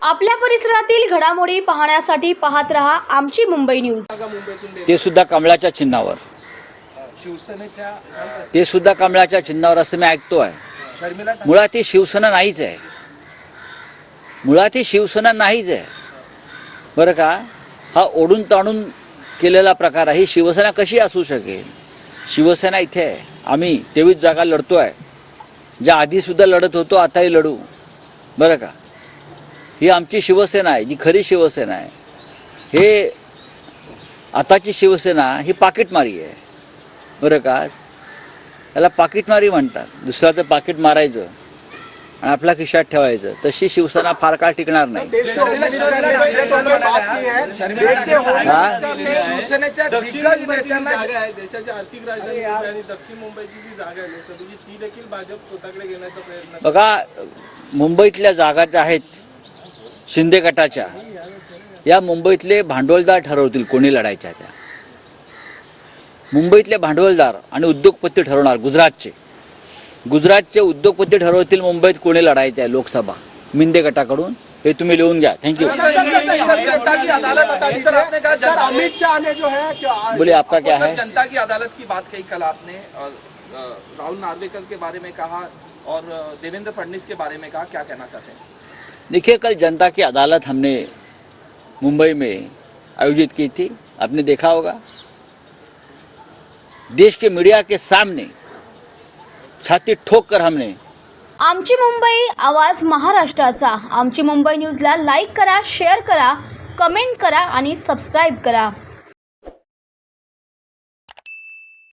आपल्या परिसरातील घडामोडी पाहण्यासाठी पाहत रहा आमची मुंबई न्यूज. ते सुद्धा कमळाच्या चिन्हावर. शिवसेनेच्या ते सुद्धा कमळाच्या चिन्हावर असं मी ऐकतो आहे. शर्मिला मुळात ही शिवसेना नाहीच आहे. मुळात ही शिवसेना नाहीच आहे. बरं का? हा ओढून ताणून केलेला प्रकार आहे. ही शिवसेना कशी असू शकेल? शिवसेना इथे आहे. आम्ही तेवीस जागा लढतो आहे ज्या आधीसुद्धा लढत होतो आताही लढू. बरं का? ही आमची शिवसेना आहे जी खरी शिवसेना आहे. हे आताची शिवसेना ही पाकिटमारी आहे. बरं का? त्याला पाकिटमारी म्हणतात. दुसऱ्याचं पाकिट मारायचं. आणि आपल्या खिशात ठेवायचं. तशी शिवसेना फार काळ टिकणार नाही. बघा मुंबईतल्या जागा ज्या आहेत शिंदे गटाच्या या मुंबईतले भांडवलदार ठरवतील कोणी लढायच्या त्या. मुंबईतले भांडवलदार आणि उद्योगपती ठरवणार गुजरातचे. गुजरातचे उद्योगपती ठरवतील मुंबईत कोणी लढायचं आहे लोकसभा. मिंदे गटाकडून हे तुम्ही लिहून घ्या. थँक्यू की आपने कहा सर जनता- अमित शाह ने जो है बोले आपका क्या है? जनता की अदालत की बात कही कल आपने राहुल नार्वेकर के बारे में कहा और देवेंद्र फडणवीस के बारे में कहा क्या कहना चाहते हैं? देखिए कल जनता की अदालत हमने मुंबई में आयोजित की थी। आपने देखा होगा। देश के मीडिया के सामने छाती ठोक कर हमने. आमची मुंबई आवाज महाराष्ट्राचा. आमची मुंबई न्यूजला लाईक करा शेअर करा कमेंट करा आणि सबस्क्राईब करा.